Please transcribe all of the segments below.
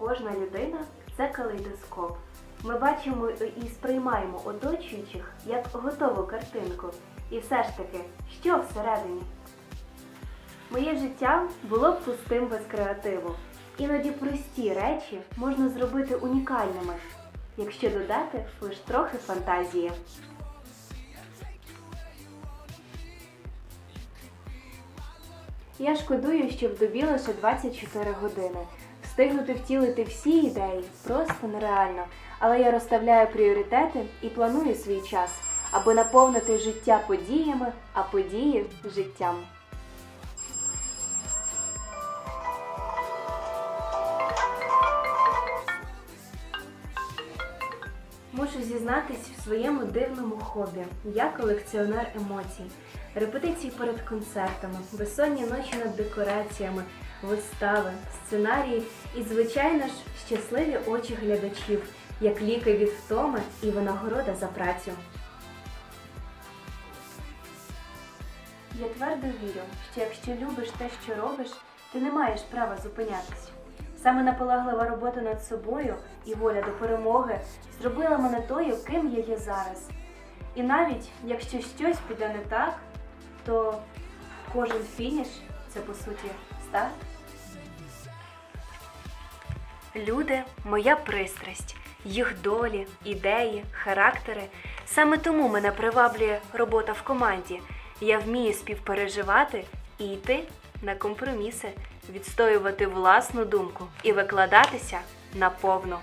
Кожна людина це калейдоскоп. Ми бачимо і сприймаємо оточуючих як готову картинку. І все ж таки, що всередині? Моє життя було б пустим без креативу. Іноді прості речі можна зробити унікальними, якщо додати лише трохи фантазії. Я шкодую, що в добі лише 24 години. Встигнути втілити всі ідеї просто нереально. Але я розставляю пріоритети і планую свій час, аби наповнити життя подіями, а події життям. Мушу зізнатись в своєму дивному хобі. Я колекціонер емоцій. Репетиції перед концертами, безсонні ночі над декораціями, вистави, сценарії і, звичайно ж, щасливі очі глядачів, як ліки від втоми і винагорода за працю. Я твердо вірю, що якщо любиш те, що робиш, ти не маєш права зупинятись. Саме наполеглива робота над собою і воля до перемоги зробила мене тою, ким я є зараз. І навіть якщо щось піде не так, то кожен фініш це по суті старт. Люди моя пристрасть, їх долі, ідеї, характери. Саме тому мене приваблює робота в команді. Я вмію співпереживати і йти на компроміси, відстоювати власну думку і викладатися наповну.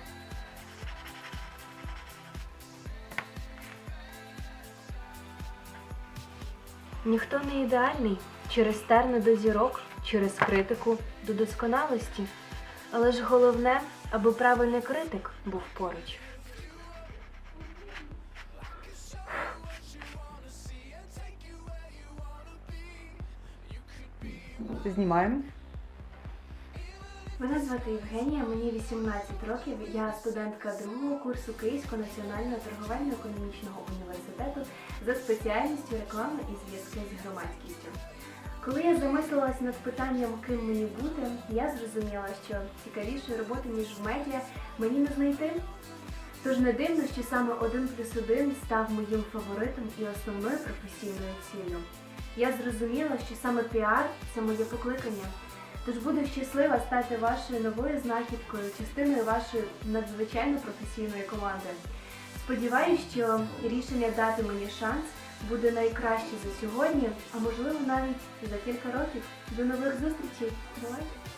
Ніхто не ідеальний через терни до зірок, через критику до досконалості. Але ж головне, аби правильний критик був поруч. Знімаємо. Мене звати Євгенія, мені 18 років. Я студентка другого курсу Київського національного торговельно-економічного університету за спеціальністю реклами і зв'язки з громадськістю. Коли я замислилась над питанням, ким мені бути, я зрозуміла, що цікавішої роботи, ніж в медіа, мені не знайти. Тож не дивно, що саме один плюс один став моїм фаворитом і основною професійною ціллю. Я зрозуміла, що саме піар це моє покликання. Тож буду щаслива стати вашою новою знахідкою, частиною вашої надзвичайно професійної команди. Сподіваюсь, що рішення дати мені шанс буде найкраще за сьогодні, а можливо навіть за кілька років. До нових зустрічей. Давайте!